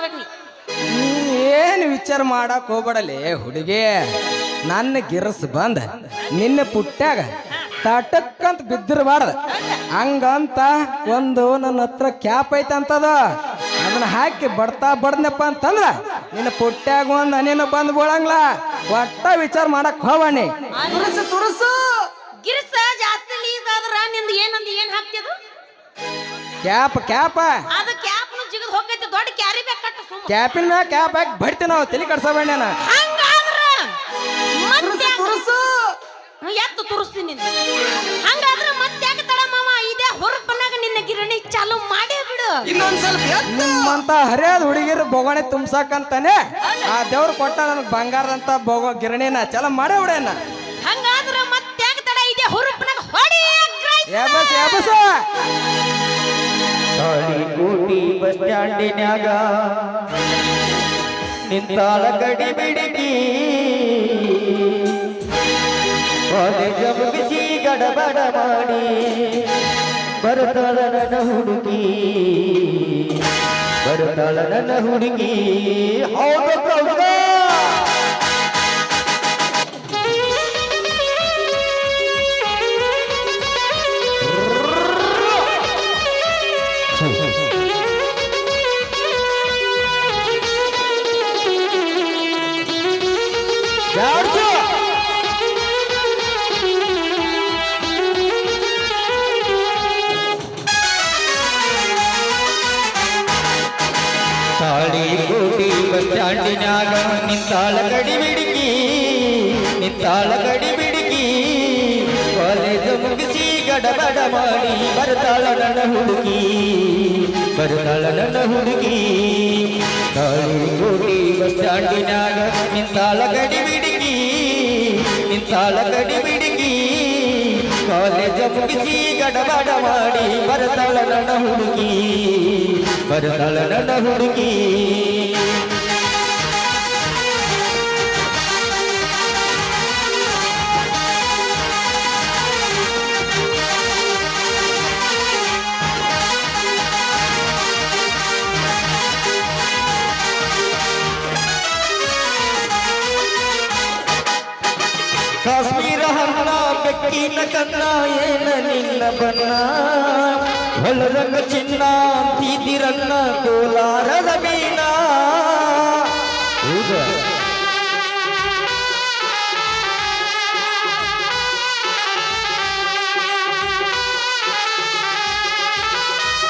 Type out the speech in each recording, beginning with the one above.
ಮಾಡ್ಬೇಕು ನೀ. ಏನು ವಿಚಾರ ಮಾಡಕ್ ಹೋಗ್ಬೇಡಲೆ ಹುಡುಗಿ? ನನ್ನ ಗಿರಸ್ ಬಂದ ನಿನ್ನ ಪುಟ್ಟ್ಯಾಗ ತಟಕ್ಕಂತ ಬಿದ್ದಿರಬಾರ್ದ ಹಂಗಂತ ಒಂದು ನನ್ನ ಹತ್ರ ಕ್ಯಾಪ್ ಐತೆ ಅಂತದ ಅದನ್ನ ಹಾಕಿ ಬಡ್ತಾ ಬಡ್ದನಪ್ಪ ಅಂತಂದ್ರ ನಿನ್ನ ಪುಟ್ಟ್ಯಾಗ ಒಂದು ಹನಿನ ಬಂದ್ ಬೀಳಂಗ್ಲ ಒಟ್ಟ ವಿಚಾರ ಮಾಡಕ್ ಹೋಗಣಿ ತುರುಸು ತುರುಸು. ಗಿರ್ಸ ಜಾಸ್ತಿ ಲೀಸ್ ಆದ್ರ ನಿಂದ ಏನಂದ ಏನ್ ಹಾಕ್ತಿದು ಕ್ಯಾಪ್ ಕ್ಯಾಪ. ದೊಡ್ಡ ಕ್ಯಾರಿ ಬ್ಯಾಗ್ ಕಟ್ಟ ಸುಮ್ಮ. ಕ್ಯಾಪಿನ ಮ್ಯಾಗ ಕ್ಯಾಪ್ ಹಾಕಿ ಬಡ್ತಿ ನಾವು ತಲೆ ಕಡ್ಸಬೇಡ ಹಂಗಾದ್ರ ಮತ್ತೆ ಎತ್ತು ತುರಿಸ್ತೀನಿ ಹಂಗಾದ್ರ ಮತ್ತೆ ಯಾಕೆ ತಡ ಮಾವ? ಇದೇ ಹೊರಪನಾಗ ನಿನ್ನ ಗಿರಣಿ ಚಾಲು ಮಾಡೇ ಬಿಡು. ನಿಮ್ಮಂತ ಹರಿಯಾದ ಹುಡುಗಿರು ಬೊಗಣೆ ತುಂಬಸಾಕಂತಾನೆ. ಆ ದೇವ್ರು ಕೊಟ್ಟ ನನಗೆ ಬಂಗಾರದಂತ ಬೊಗ ಗಿರಣಿನ ಚಲ ಮಾಡೇ ಬಿಡೇನ ಹಂಗಾದ್ರ ಮತ್ತೆ ಯಾಕೆ ತಡ? ಇದೇ ಹೊರಪನಾಗ ಹೊಡಿ. ಯಾಬಸ್ ಯಾಬಸ್ ತಾಳಿಕೋಟಿ ಬಸ್ ಸ್ಟ್ಯಾಂಡಿನ್ಯಾಗ ನಿಂತಾಳ ಕಡಿ ಬಿಡಿಗಿ ಮುಗಿಸಿ ಗಡಬಡ ಮಾಡಿ ಬರ್ತಾಳ ನನ್ನ ಹುಡುಗಿ. ಬರ್ತಾಳ ನನ್ನ ಹುಡುಗಿ. ಹೌದು ಗಡಬಡ ಮಾಡಿ ಬರ್ತಾಳ ನನ್ನ ಹುಡುಗಿ ಬರ್ತಾಳ ನನ್ನ ಹುಡುಗಿ ತಾಳಿ ಕೋಟಿ ಬಸ್ ಸ್ಟ್ಯಾಂಡಿನ್ಯಾಗ ನಿಂತಾಳ ಗಡಿ ಬಿಡಿಗಿ ನಿಂತಾಳ ಗಡಿ ಬಿಡಿಗಿ ಕಾಲೇಜ ಮುಗಿಸಿ ಗಡಬಡ ಮಾಡಿ ಬರ್ತಾಳ ನನ್ನ ಹುಡುಗಿ ಬರ್ತಾಳ ನನ್ನ ಹುಡುಗಿ ಕನ್ನ ಏನ ನಿನ್ನ ಬಣ್ಣ? ಹೊಲರಂಗ ಚಿನ್ನ ತೀದಿರನ್ನ ಕೋಲಾರದ ಮೀನ? ಹೌದಾ.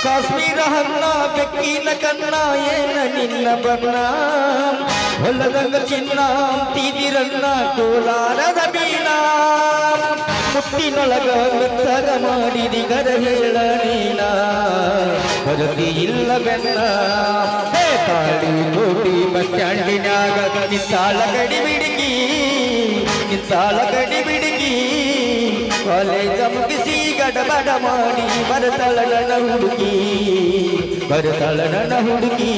ಕಾಶ್ಮೀರ ಹಣ್ಣ, ಬೆಕ್ಕಿನ ಕನ್ನ ಏನ ನಿನ್ನ ಬಣ್ಣ? ಹೊಲದಂಗ ಚಿನ್ನ ತೀದಿರನ್ನ ಕೋಲಾರದ ಮೀನ? ಮುಟ್ಟಿನೊಳಗ ಮೆತ್ತಗ ಮಾಡಿದಿ ಗರ ಹೇಳ ನೀನ. ಹೊರತಿ ಇಲ್ಲ ಬೆನ್ನ. ತಾಳಿ ಕೋಟಿ ಬಸ್ ನಿತ್ತಾಳ ಗಡಿ ಬಿಡಿಗಿ ನಿತ್ತಾಳ ಗಡಿ ಬಿಡಿಗಿ ಕಾಲೇಜ ಮುಗಿಸಿ ಗಡಬಡ ಮಾಡಿ ಬರ್ತಾಳ ನನ್ನ ಹುಡುಗಿ ನನ್ನ ಹುಡುಗಿ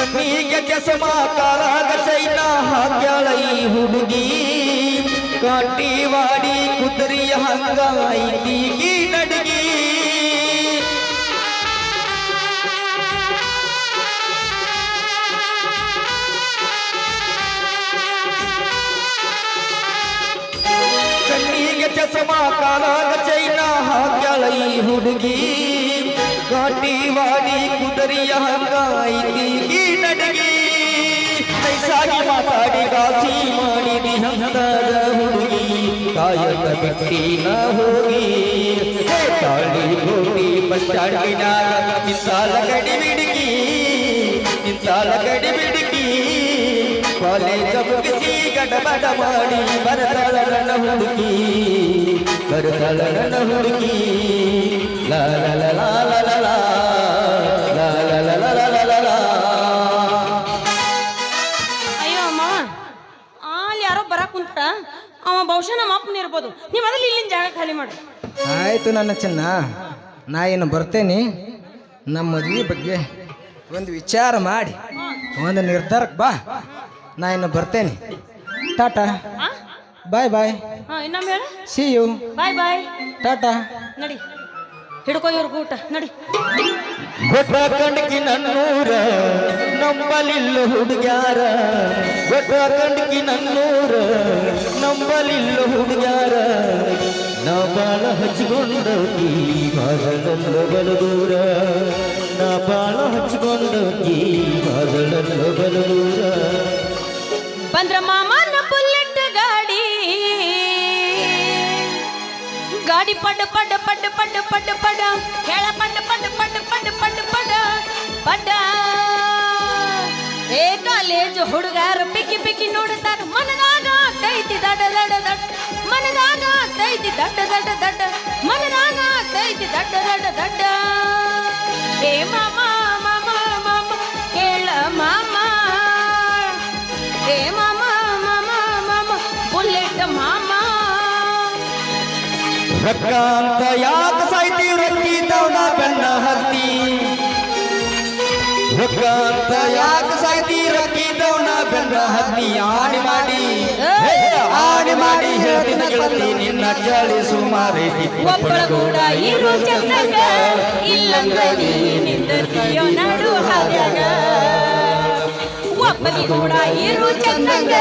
ಕಣ್ಣಿಗೆ ಚಸಮ ಕಾಲಾಗ ಚೈನ ಹಾಕ್ಯಾಳ ಈ ಹುಡುಗಿ ಕಾಟಿವಾಡಿ ಕುದುರೆಯ ಹಂಗ ಐತಿಗಿ ನಡಗಿ ಕಣ್ಣಿಗೆ ಚಸಮ ಕಾಲಾಗ ಚೈನ ಹಾಕ್ಯಾಳ ಈ ಹುಡುಗಿ ಕಾಟಿವಾಡಿ ಕುದುರೆಯ ಹಂಗ ಐತಿಗಿ ನಡಗಿ ನೈಸಾಗಿ ಮಾತಾಡಿ ಗಾಸಿ ಮಾಡಿದಿ ಹಂತದ ಹುಡುಗಿ. ಕಾಯಕ ಬಿಟ್ಟಿನ ಹೋಗಿ. ಹೇ ತಾಳಿ ಕೋಟಿ ಬಸ್ ಸ್ಟ್ಯಾಂಡಿನಾಗ ನಿಂತಾಲ ಗಡಿ ಬಿಡುಗಿ. ನಿಂತಾಲ ಗಡಿ ಬಿಡುಗಿ. ಕಾಲೇಜ ಮುಗಿಸಿ ಗಡಬಡ ಮಾಡಿ ಬರ್ತಾಳ ನನ್ನ ಹುಡುಗಿ. ಬರ್ತಾಳ ನನ್ನ ಹುಡುಗಿ ಲಾ ಇರ್ಬೋದು ನೀವು ಮೊದಲು ಇಲ್ಲಿನ ಜಾಗ ಖಾಲಿ ಮಾಡಿ. ಆಯ್ತು ನನ್ನ ಚಿನ್ನ. ನಾ ಏನು ಬರ್ತೇನೆ. ನಮ್ಮ ಮದುವೆ ಬಗ್ಗೆ ಒಂದು ವಿಚಾರ ಮಾಡಿ. ಒಂದು ನಿರ್ಧಾರಕ್ಕೆ ಬಾ. ನಾ ಇನ್ನು ಬರ್ತೇನೆ. ಟಾಟಾ? Bye bye. ಇನ್ನೊಮ್ಮೆ see you bye bye. Tata. ನಡಿ. ಹಿಡ್ಕೋ ಇವ್ರ ಊಟ ನಡಿ. ಕಂಡಕಿ ನನ್ನೂರ ನಂಬಲಿಲ್ಲ ಹುಡುಗ್ಯಾರ. ಗೊಟ್ಟ ಕಂಡಕಿ ನನ್ನೂರ ನಂಬಲಿಲ್ಲ ಹುಡುಗ್ಯಾರ. ನಾ ಬಾಳ ಹಚ್ಚಿಕೊಂಡೋಗಿ ಬಾದಳಲ್ಲ ಬಲದೂರ ನಾ ಬಾಳ ಹಚ್ಚಿಕೊಂಡೋಗಿ ಬಾದಳಲ್ಲ ಬಲದೂರ ಬಂದ್ರ ಮಾಮನ ಬುಲೆಟ್ ಗಾಡಿ. ಗಾಡಿ ಪಡ್ಡ ಪಡ್ಡ ಪಡ್ ಪಡ್ಡ ಪಿಕ್ಕಿ ನೋಡ್ತಾರ ಮನದಾಗ ತೈತಿ ದಡ ದಡ ದಡ. ಮನದಾಗ ತೈತಿ ದಡ್ಡ ದಡ ದಡ್ಡ ಮನದಾಗ ತೈತಿ ದಡ್ಡ ದಡ ದಡ್ಡ ಏ ಮಾಮ ಮಾಮ ಮಾಮ, ಕೇಳ ಮಾಮ. ಏ ಮಾಮ ಮಾಮ ಮಾಮ, ಬುಲೆಟ್ ಮಾಮ. ರೊಕ್ಕ ಸಾಯ್ತಿ ರೊಕ್ಕಿದ್ದವನ ಬೆನ್ನ ಹತ್ತಿ? ರೊಕ್ಕ ಸಾಯ್ತಿ ಬೆನ್ನ ಹತ್ತಿ ಆಣಿ ಮಾಡಿ. ಆಣಿ ಮಾಡಿ ಹೇಳ್ತಿನ ಗೆಳತಿ ನಿನ್ನ ಚಳಿ ಸುಮಾರಿ ಒಬ್ಬಳ ಕೂಡ ಇರು ಚಂದಾಗ ಇಲ್ಲಂದ್ರ ನಿಂದಿರ್ತೀಯೋ ನಡು ಹಾದ್ಯಾಗ ಒಬ್ಬನಿ ಕೂಡ ಇರು ಚಂದಾಗ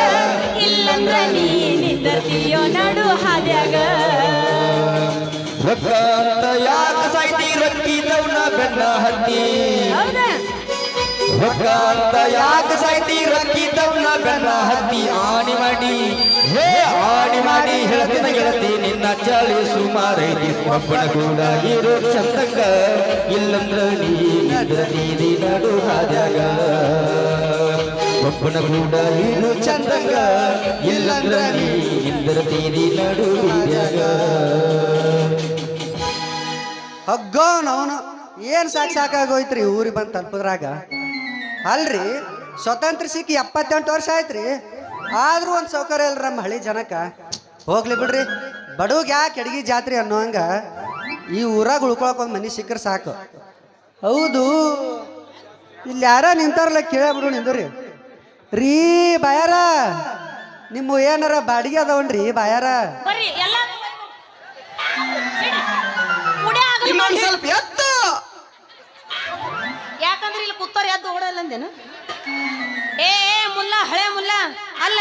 ಇಲ್ಲಂದ್ರೆ ನೀ ನಿಂದಿರ್ತೀಯೋ ನಡು ಹಾದ್ಯಾಗ ರೊಕ್ಕ ಅಂತ ಯಾಕೆ ಸಾಯ್ತಿ? ರೊಕ್ಕಿದ್ದವನ ಬೆನ್ನ ಹತ್ತಿ. ಯಾಕೆ ಸಾಯ್ತಿ ಹತ್ತಿ ಆಣಿ ಮಾಡಿ. ಹೇ, ಆಣಿ ಮಾಡಿ ಹೇಳ್ತಿನ ಗೆಳತಿ, ನಿನ್ನ ಚಳಿ ಸುಮಾರೈತಿ ಒಬ್ಬನ ಕೂಡ ಇರೋ ಇಲ್ಲಂದ್ರ ನೀ ನಿದ್ರತೀರಿ ನಡು ಹಾದ್ಯಾಗ. ಒಬ್ಬನ ಕೂಡ ಇರೋ ಚಂದಂಗ, ಇಲ್ಲಂದ್ರ ನೀ ತೀರಿ ನಡು ಬೀದ್ಯಾಗ ಹಗ್ಗೋನವನು ಏನು ಸಾಕ್ ಸಾಕಾಗೋಯ್ತ್ರಿ ಊರಿಗೆ ಬಂದು ತಲುಪಿದ್ರಾಗ? ಅಲ್ರಿ, ಸ್ವತಂತ್ರ ಸಿಕ್ಕಿ ಎಪ್ಪತ್ತೆಂಟು ವರ್ಷ ಆಯ್ತ್ರಿ. ಆದರೂ ಒಂದು ಸೌಕರ್ಯ ಇಲ್ಲ ನಮ್ಮ ಹಳ್ಳಿ ಜನಕ್ಕೆ. ಹೋಗ್ಲಿ ಬಿಡ್ರಿ. ಬಡವ್ಗ ಯಾಕೆ ಅಡಿಗೆ ಜಾತ್ರೆ ಅನ್ನೋ ಹಂಗ ಈ ಊರಾಗ ಉಳ್ಕೊಳಕ್ ಒಂದು ಮನೆ ಸಿಕ್ಕರೆ ಸಾಕು. ಹೌದು. ಇಲ್ಲಿ ಯಾರ ನಿಂತಾರಲ್ಲ ಕೇಳಬಿಡು ನಿಂದ್ರಿ. ರೀ, ಬಾಯಾರ. ನಿಮ್ಮ ಏನಾರ ಬಾಡಿಗೆ ಅದಾವನ್ರಿ, ಬಾಯಾರ? ಅಂದೇನು ಏ ಮುಲ್ಲ, ಹಳೆ ಮುಲ್ಲ. ಅಲ್ಲ,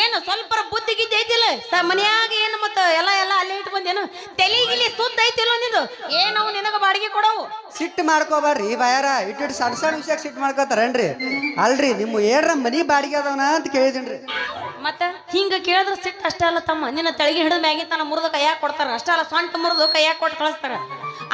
ಏನು ಸ್ವಲ್ಪ ಬುದ್ಧಿ ಗಿದ್ದಿ ಐತಿಲ್ಲ? ಸ ಮನ್ಯಾಗ ಏನು ಮತ್ತ ಎಲ್ಲ ಎಲ್ಲ ಅಲ್ಲೇ ಇಟ್ಟು ಬಂದೇನು? ತಲೆಗಿಲಿ ಸುದ್ದ ಐತಿಲ್ಲ ನಿಂದು? ಏನವು ನಿನಗೆ ಬಾಡಿಗೆ ಕೊಡವು? ಸಿಟ್ಟು ಮಾಡ್ಕೋಬಾರ್ರಿ ಬಾಯಾರ. ಇಟ್ಟಿಟ್ಟು ಸಣ್ಣ ಸಣ್ಣ ವಿಷಯಕ್ಕೆ ಸಿಟ್ಟು ಮಾಡ್ಕೋತಾರೇನ್ರಿ? ಅಲ್ರಿ, ನಿಮ್ಮ ಏನ್ರ ಮನಿ ಬಾಡಿಗೆ ಅದಾವನ ಅಂತ ಕೇಳಿದೀನ್ರಿ. ಮತ್ತ ಹಿಂಗ ಕೇಳಿದ್ರೆ ಸಿಟ್ಟು ಅಷ್ಟೇ ಅಲ್ಲ ತಮ್ಮ. ನಿನ್ನ ತಳಗಿ ಹಿಡಿದ ಮ್ಯಾಗಿ ತನ ಮುರಿದು ಕೈಯಾಗ ಕೊಡ್ತಾರ. ಅಷ್ಟೇ ಅಲ್ಲ ಸೊಂಟ ಮುರಿದು ಕೈಯಾಗ ಕೊಟ್ಟು ಕಳಿಸ್ತಾರ.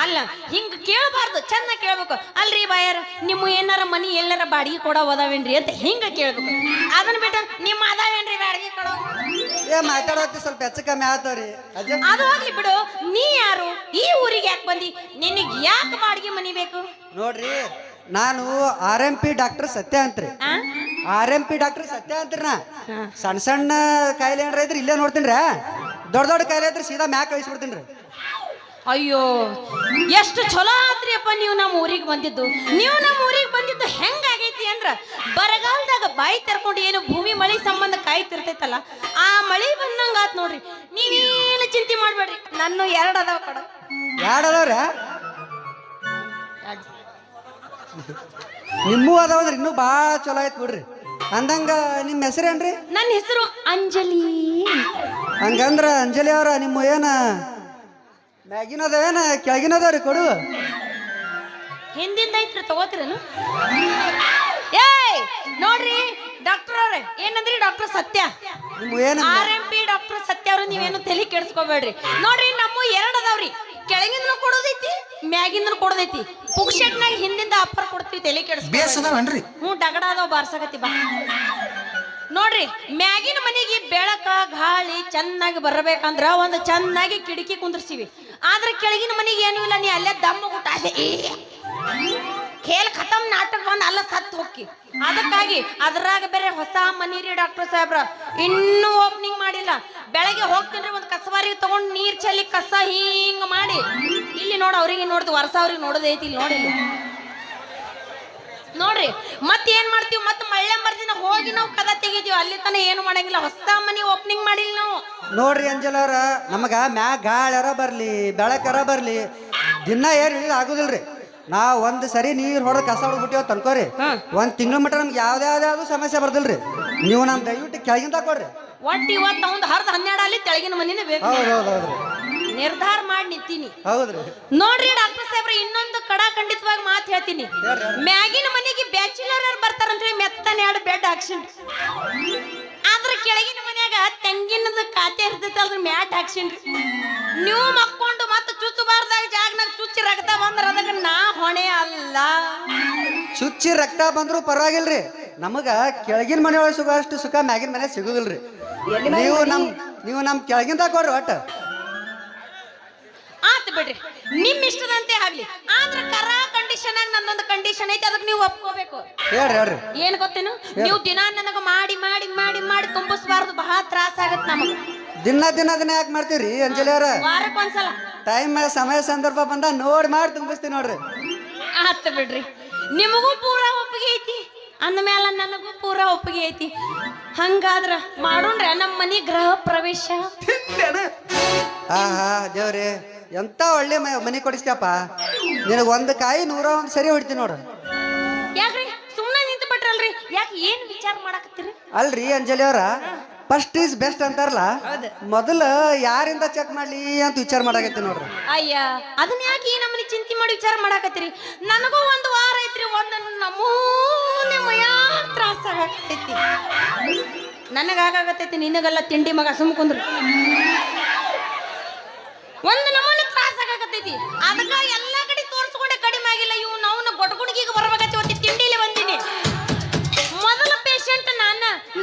ಅಲ್ಲ ಹಿಂಗ ಕೇಳಬಾರ್ದು. ಚಂದ ಕೇಳ್ಬೇಕು. ಅಲ್ರಿ ಬಾಯರ್ ನಿಮ್ಮ ಏನಾರ ಮನಿ ಎಲ್ಲಾರ ಬಾಡಿಗೆ ಕೊಡೋ ಅದಾವೇನ್ರಿ ಅಂತ ಹಿಂಗ ಕೇಳ್ಬೇಕು. ಅದನ್ನ ಬಿಟ್ಟು ನಿಮ್ಮ ಅದಾವೇನ್ರಿ ಬಾಡಿಗೆ ಕೊಡೋ? ಏ ಮಾತಾಡೋದು ಸ್ವಲ್ಪ ಹೆಚ್ಚು ಕಮ್ಮಿ ಆತವ್ರಿ. ಅದು ಹೋಗ್ಲಿ ಬಿಡು. ನೀ ಯಾರು? ಈ ಊರಿಗೆ ಯಾಕೆ ಬಂದಿ? ನಿನಗೆ ಯಾಕೆ ಬಾಡಿಗೆ ಮನಿ ಬೇಕು? ನೋಡ್ರಿ ನಾನು R M P doctor Satya ಅಂತ್ರಿ? R M P doctor Satya ಅಂತ್ರಿ ನಾ ಸಣ್ಣ ಸಣ್ಣ ಕಾಯಿಲೆ ಏನ್ರ ಇದ್ರೆ ಇಲ್ಲೇ ನೋಡ್ತೀನಿ ದೊಡ್ಡ ದೊಡ್ಡ ಕಾಯಿಲೆ ಇದ್ರೆ ಸೀದಾ ಮ್ಯಾಕ್ ಕಳಿಸ್ಬಿಡ್ತೀನಿ ರೀ. ಅಯ್ಯೋ ಎಷ್ಟು ಚಲೋ ಆತ್ರಿ ಅಪ್ಪ ನೀವು ನಮ್ಮ ಊರಿಗೆ ಬಂದಿದ್ದು. ನೀವು ನಮ್ಮ ಊರಿಗೆ ಬಂದಿದ್ದು ಹೆಂಗಾಗೈತಿ ಅಂದ್ರ ಬರಗಾಲದಾಗ ಬಾಯಿ ತೆರ್ಕೊಂಡು ಏನು ಭೂಮಿ ಮಳೆ ಸಂಬಂಧ ಕಾಯ್ತಿರ್ತೈತಲ್ಲ ಆ ಮಳೆ ಬಂದಂಗಾತ್ ನೋಡ್ರಿ. ನೀವೇನು ಚಿಂತೆ ಮಾಡ್ಬೇಡ್ರಿ ನನ್ನ ಎರಡು ಅದಾವ ಕಡ. ಎರಡು ಅದಾವ್ರ ನಿಮ್ಮೂ ಅದಾವಂದ್ರೆ ಇನ್ನೂ ಭಾಳ ಚಲೋ ಆಯ್ತು ಬಿಡ್ರಿ. ಅಂದಂಗ ನಿಮ್ಮ ಹೆಸರೇನ್ರಿ ನನ್ನ ಹೆಸರು ಅಂಜಲಿ ಹಂಗಂದ್ರ ಅಂಜಲಿ ಅವ್ರ ನಿಮ್ಮ ಏನ ಮ್ಯಾಗಿನದೇನ ಅದಾವೇನ ಕೆಳಗಿನ ಅದಾವ್ರಿ ಕೊಡು. ಹಿಂದಿಂದ ಐತ್ರಿ ತಗೋತೀರೇನು? ಏಯ್ ನೋಡ್ರಿ ಡಾಕ್ಟರ್ ಅವ್ರೆ ಏನಂದ್ರಿ ಡಾಕ್ಟರ್ ಸತ್ಯ? ನಿಮ್ಮ ಏನ ಆರ್ ಎಂ ಪಿ ಡಾಕ್ಟರ್ ಸತ್ಯ ಅವ್ರು ನೀವೇನು ತಲೆ ಕೆಡಿಸ್ಕೋಬೇಡ್ರಿ. ನೋಡ್ರಿ ನಮ್ಮ ಎರಡ್ ಅದಾವ್ರಿ. ಕೆಳಗಿಂದನು ಕೊಡೋದೈತಿ ಮ್ಯಾಗಿಂದನು ಕೊಡೋದೈತಿ. ಪುಕ್ಷಟ್ನಾಗ ಹಿಂದಿಂದ ಆಫರ್ ಕೊಡ್ತೀವಿ ತಲೆ ಕೆಡಿಸ್ಕೊ ಬೇಸದವನ್ರಿ ಹ್ಞೂ ಡಗಡ ಅದಾವ ಬಾರ್ಸಕತ್ತಿ ಬಾ. ನೋಡ್ರಿ ಮ್ಯಾಗಿನ ಮನೆಗೆ ಬೆಳಕ ಗಾಳಿ ಚೆನ್ನಾಗಿ ಬರಬೇಕಂದ್ರ ಒಂದು ಚೆನ್ನಾಗಿ ಕಿಟಕಿ ಕುಂದ್ರಸಿವಿ. ಆದ್ರೆ ಕೆಳಗಿನ ಮನೆಗೆ ಏನೂ ಇಲ್ಲ ನೀ ಅಲ್ಲೇ ದಮ್ಮ ಊಟ ಖೇಲ್ ಖತಮ್ ನಾಟಕ ಬಂದ ಅಲ್ಲ ಸತ್ತು ಹೋಗಿ ಅದಕ್ಕಾಗಿ ಅದ್ರಾಗ ಬೇರೆ ಹೊಸ ಮನಿ ರೀ ಡಾಕ್ಟರ್ ಸಾಹೇಬ್ರ, ಇನ್ನೂ ಓಪನಿಂಗ್ ಮಾಡಿಲ್ಲ. ಬೆಳಗ್ಗೆ ಹೋಗ್ತೀನಿ ಒಂದು ಕಸವಾರಿ ತಗೊಂಡು ನೀರ್ ಚೆಲ್ಲಿ ಕಸ ಹಿಂಗ ಮಾಡಿ. ಇಲ್ಲಿ ನೋಡ, ಅವ್ರಿಗೆ ನೋಡ್ದು, ವರ್ಷ ಅವ್ರಿಗೆ ನೋಡೋದೈತಿ ಇಲ್ಲಿ ನೋಡಿ. ನೋಡ್ರಿ, ಮತ್ತೆ ಏನ್ ಮಾಡ್ತೀವಿ? ಮತ್ತೆ ಮಳ್ಳೆ ಮರ್ದಿನ ಹೋಗಿ ನಾವು ಕದ ತೆಗಿದೀವಿ ಅಲ್ಲಿ ತನ ಏನು ಮಾಡಂಗಿಲ್ಲ. ಹೊಸ ಮನಿ ಓಪನಿಂಗ್ ಮಾಡಿಲ್ಲ ನಾವು. ನೋಡ್ರಿ ಅಂಜಲ್ ಅವ್ರ ನಮಗ ಮ್ಯಾ ಗಾಳ್ಯಾರ ಬರ್ಲಿ, ಬೆಳಕರ ಬರ್ಲಿ, ದಿನ ಏರಿ ಇಳಿದು ಆಗುದಿಲ್ರಿ. ನಾವ್ ಒಂದ್ ಸರಿ ನೀರ್ ಹೊಡೆದ್ ಕಸ ಹೊಡ್ಬಿಟ್ಟಿವ್ ತನ್ಕೋರಿ ಒಂದ್ ತಿಂಗಳ ಮಟ್ಟ ನಮ್ಗೆ ಯಾವ್ದೇ ಯಾವ್ದು ಸಮಸ್ಯೆ ಬರ್ದಿಲ್ರಿ. ನೀವು ನಮ್ ದಯವಿಟ್ಟು ಕೆಳಗಿಂದ ಕೊಡ್ರಿ ಒಟ್ಟು ಇವತ್ತು ಒಂದು ಹರ್ದ ಹನ್ನೆರಡು ಅಲ್ಲಿ ತೆಳಗಿನ ಮನಿನೇ ಬೇಕು. ಹೌದ್ ಹೌದ್ ಹೌದ್ರಿ. ನಿರ್ಧಾರ ಮಾಡಿ ನಿಂತೀನಿ. ಹೌದ್ರಿ. ನೋಡ್ರಿ ಡಾಕ್ಟರ್ ಸಾಹೇಬ್ರ ಇನ್ನೊಂದು ಕಡ ಖಂಡಿತವಾಗಿ ಮಾತು ಹೇಳ್ತೀನಿ. ಮ್ಯಾಗಿನ ಮನೆಗೆ ಬ್ಯಾಚುಲರ್ ಬರ್ತಾರಂತ ಹೇಳಿ ಮೆತ್ತನೆ ಎರಡು ಬೆಡ್ ಹಾಕ್ಸಿನ್ ಆದ್ರೆ ಕೆಳಗಿನ ಮನ್ಯಾಗ ತೆಂಗಿನದ ಖಾತೆ ಇರ್ತೈತೆ ಅದ್ರ ಮ್ಯಾಟ್ ಹಾಕ್ಸಿನ್ರಿ ನೀವು ಮತ್ತೆ ಚುಚ್ಚಬಾರ್ದಾಗ ಜಾಗನಾಗ ಚುಚ್ಚಿ ರಕ್ತ ಬಂದ್ರೆ ಅದಕ್ಕೆ ನಾ ಹೊಣೆ ಅಲ್ಲ. ಚುಚ್ಚಿ ರಕ್ತ ಬಂದ್ರು ಪರವಾಗಿಲ್ರಿ. ನಮಗ ಕೆಳಗಿನ ಮನೆಯೊಳಗೆ ಸುಖ ಅಷ್ಟು ಸುಖ ಮ್ಯಾಗಿನ ಮನೆ ಸಿಗುದಿಲ್ರಿ. ನೀವು ನಮ್ ನೀವು ನಮ್ ಕೆಳಗಿಂದ ಕೊಡ್ರಿ ಒಟ್ಟ. ಆತ್ ಬಿಡ್ರಿ. ನಿಮ್ ಇಷ್ಟದಂತೆ ಆಗ್ಲಿ. ಆದ್ರೆ ಕರ ಕಂಡೀಷನ್ ಆಗಿ ನನ್ನೊಂದು ಕಂಡೀಷನ್ ಐತಿ ಅದಕ್ಕೆ ನೀವು ಒಪ್ಕೋಬೇಕು. ಹೇಳ್ರಿ ಹೇಳ್ರಿ. ಏನ್ ಗೊತ್ತೇನು? ನೀವು ದಿನ ನನಗ ಮಾಡಿ ಮಾಡಿ ಮಾಡಿ ಮಾಡಿ ತುಂಬಿಸ್ಬಾರ್ದು ಬಹಳ ತ್ರಾಸ ಆಗತ್ ನಮಗ. ದಿನ ದಿನ ದಿನ ಯಾಕೆ ಮಾಡ್ತೀರಿ ಅಂಜಲಿ ಅವ್ರ? ವಾರಕ್ಕೊಂದ್ಸಲ. ಟೈಮ್ ಸಮಯ ಸಂದರ್ಭ ಬಂದ ನೋಡಿ ಮಾಡಿ ತುಂಬಿಸ್ತೀನಿ ನೋಡ್ರಿ. ಆತ ಬಿಡ್ರಿ. ನಿಮಗೂ ಪೂರ ಒಪ್ಪಿಗೆ ಐತಿ. ಅಂದ್ಮೇಲೆ ನನಗೂ ಪೂರ ಒಪ್ಪಿಗೆ ಐತಿ. ಹಂಗಾದ್ರ ಮಾಡೋಣ್ರ ನಮ್ಮ ಮನೆ ಗೃಹ ಪ್ರವೇಶ. ಆಹಾ ದೇವ್ರಿ ಎಂತ ಒಳ್ಳೆ ಮನೆ ಕೊಡಿಸ್ತೀಯಪ್ಪ. ನಿನಗೆ ಒಂದು ಕಾಯಿ ನೂರ ಒಂದು ಸರಿ ಹೊಡಿತೀನಿ ನೋಡ್ರಿ. ಯಾಕ್ರಿ? ಸುಮ್ಮನೆ ನಿಂತು ಬಿಟ್ರಲ್ರಿ ಯಾಕೆ ಏನು ವಿಚಾರ ಮಾಡಕತ್ತೀರಿ? ಅಲ್ರಿ ಅಂಜಲಿ ಅವ್ರ ಫಸ್ಟ್ ಈಸ್ ಬೆಸ್ಟ್ ಅಂತಾರಲ್ಲ? ಮೊದಲ ಯಾರಿಂದ ಚೆಕ್ ಮಾಡ್ಲಿ ಅಂತ ವಿಚಾರ ಮಾಡಾಕತ್ತೀನಿ ನೋಡ್ರಿ. ಅಯ್ಯ ಅದನ್ನ ಯಾಕೆ ಈ ನಮ್ಮನಿ ಚಿಂತೆ ಮಾಡಿ ವಿಚಾರ ಮಾಡಾಕತ್ತೀರಿ? ನನಗೂ ಒಂದು ವಾರ ಐತ್ರಿ ಒಂದು ನಮೂನೆ ಮಯ ತ್ರಾಸ ನನಗೆ ನನಗಾಗತೈತಿ ನಿನಗೆಲ್ಲ ತಿಂಡಿ ಮಗ ಸುಮ್ ಕುಂದ್ರು. ಒಂದು ನಮೂನೆ ತ್ರಾಸ ಆಗಾಕತ್ತೈತಿ ಅದಕ್ಕ ಎಲ್ಲ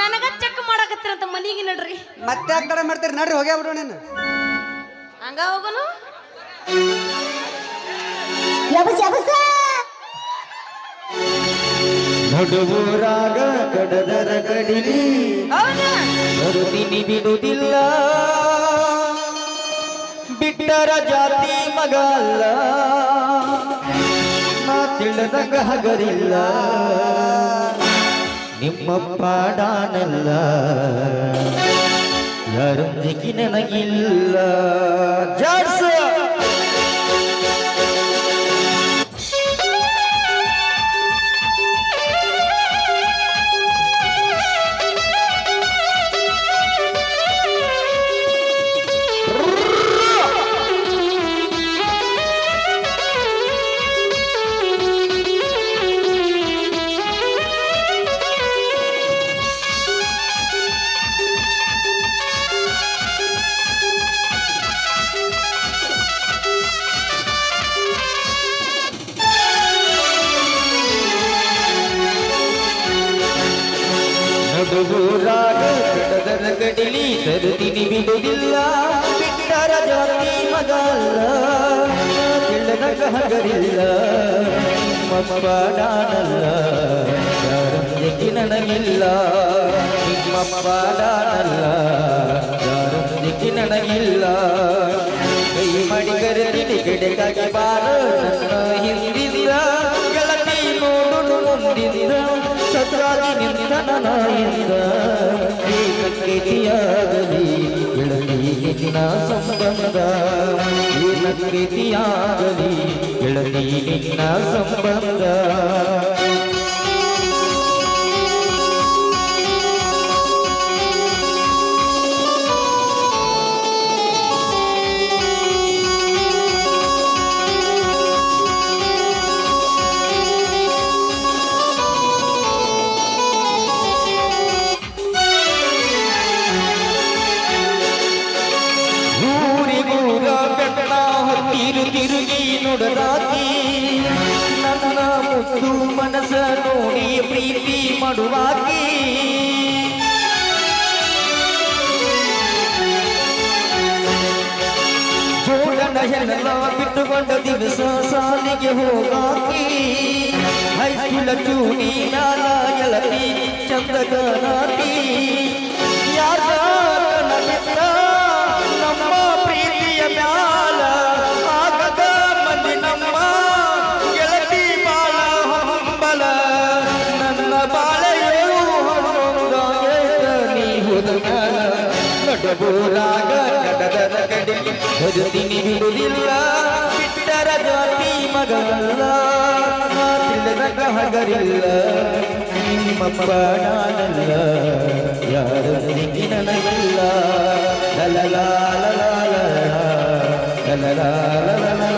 ನನಗ ಚೆಕ್ ಮಾಡಾಕತ್ತಿರಂತ ಮನಿಗೆ ನಡ್ರಿ. ಮತ್ತೆ ಯಾಕೆ ತಡ ಮಾಡ್ತೀರಿ? ನಡ್ರಿ ಹೋಗ್ಯಾ ಬಿಡೋಣ ನೀನು. ಹಂಗ ಹೋಗೋನು? ನಡುವೂರಾಗ ಕಡದರ ಕಡಿಲಿ ಹೌದಾ? ಬರುತ್ತೀನಿ ಬಿಡುವುದಿಲ್ಲ ಬಿಟ್ಟರ ಜಾತಿ ಮಗ ಅಲ್ಲ. ನಾ ತಿಳಿದಂಗ ಹಗರಿಲ್ಲ. ನಿಮ್ಮ ಪಾಡಾನಲ್ಲ. ಯಾರೊಂದಿಗೆ ನನಗಿಲ್ಲ. ಜಾಡ್ಸ. ನನಗಿಲ್ಲ ನಿಮ್ಮ ಪಾಡಾನಲ್ಲ ಯಾರೊಂದಿಗೆ ನನಗಿಲ್ಲ. ಕೈ ಮಾಡಿ ಕರೆದಿದೆ ಗಿಡಕ್ಕಾಗಿ ಬಾರ ನನ್ನ ಹಿಂದಿಲ್ಲ ನೋಡು ಮುಂದಿಲ್ಲ ಸತ್ರಾಗಿ ನಿಂತ ನಾಯಿಂದ ಏಕಕೃತಿಯಾಗಲಿ ಗೆಳತಿ ನಿನ್ನ ಸಂಬಂಧ. ಏಕಕೃತಿಯಾಗಲಿ ಗೆಳತಿ ನಿನ್ನ ಸಂಬಂಧ. ಮಾಡುವಾಕಿ ಜೋಡನ ಹೆಣ್ಣೆಲ್ಲ ಬಿಟ್ಟುಕೊಂಡ ದಿವಸ ಸಾಲಿಗೆ ಹೋಗಾಕಿ. ಹೈಸ್ಕೂಲ ಚೂಡಿ ಮ್ಯಾಲ ಗೆಳತಿ ಚಂದಗನಾತಿ ಯಾರ ಕನಗಿತ್ತ ನಮ್ಮ ಕಬೂರಾಗ ಕಡದನ ಕಡಿ ಹೊರತೀನಿ ಬಿಡುವುದಿಲ್ಲ ಬಿಟ್ಟರ ಜಾತಿ ಮಗನಲ್ಲ ತಿಳಿದ ಹಗರಿಲ್ಲ ನಿಮ್ಮಪ್ಪ ನಾನಲ್ಲ ಯಾರ ನಿಗಿ ನನಗಿಲ್ಲ ಲಲಲಾಲ ಲಲಲಾಲ